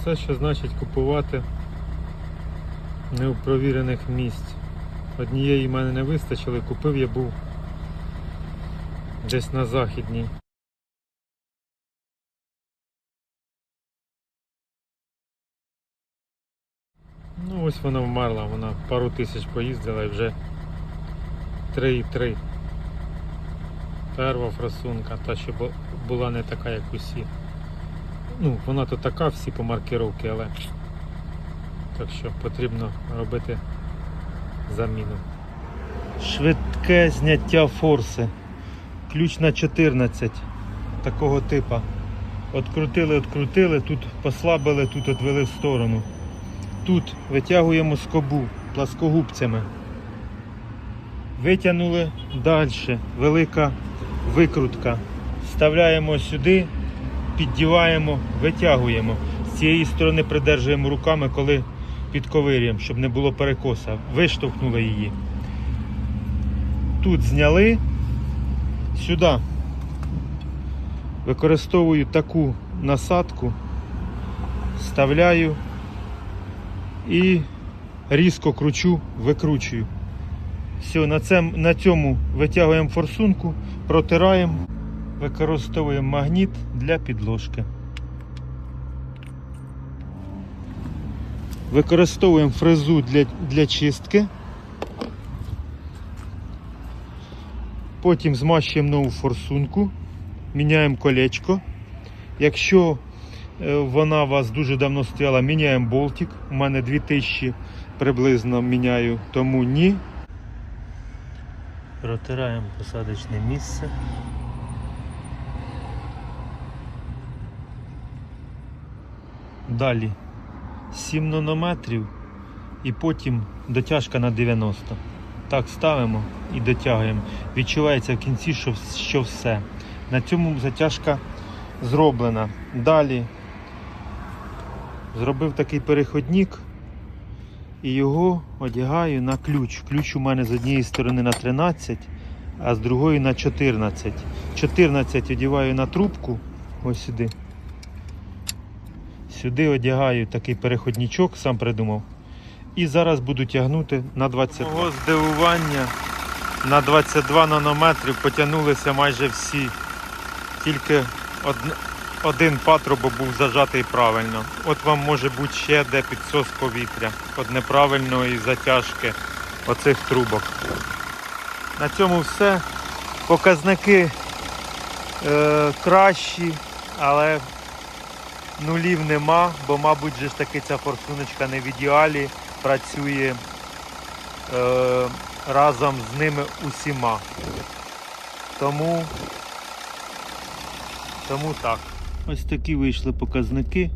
Оце що значить купувати не у провірених місць. Однієї в мене не вистачило, купив я був десь на західній. Ну ось вона вмерла, вона пару тисяч поїздила і вже 3,3. Перва фрасунка, та що була не така, як усі. Ну, вона то така, всі по маркировці, але так що потрібно робити заміну. Швидке зняття форси. Ключ на 14 такого типа. Открутили, открутили, тут послабили, тут відвели в сторону. Тут витягуємо скобу пласкогубцями. Витягнули далі. Велика викрутка. Вставляємо сюди, піддіваємо, витягуємо. З цієї сторони придержуємо руками, коли підковирюємо, щоб не було перекоса. Виштовхнули її. Тут зняли, сюди. Використовую таку насадку, вставляю і різко кручу, викручую. Все, на, цьому витягуємо форсунку, протираємо, використовуємо магніт для підложки. Використовуємо фрезу для, для чистки. Потім змащуємо нову форсунку, міняємо колечко. Якщо е, вона у вас дуже давно стояла, міняємо болтик. У мене 2000 приблизно міняю, тому ні. Протираємо посадочне місце. Далі 7 нанометрів і потім дотяжка на 90. Так ставимо і дотягуємо. Відчувається в кінці, що, що все. На цьому затяжка зроблена. Далі зробив такий переходник і його одягаю на ключ. Ключ у мене з однієї сторони на 13, а з другої на 14. 14 одягаю на трубку, ось сюди. Сюди одягаю такий переходничок, сам придумав. І зараз буду тягнути на 20. Мого здивування на 22 нанометрів потягнулися майже всі. Тільки од- один патрубок був зажатий правильно. От вам може бути ще де підсос повітря від неправильної затяжки оцих трубок. На цьому все. Показники е, кращі, але нулів нема, бо, мабуть, же ж таки ця форсуночка не в ідеалі працює е, разом з ними усіма. Тому, тому так. Ось такі вийшли показники.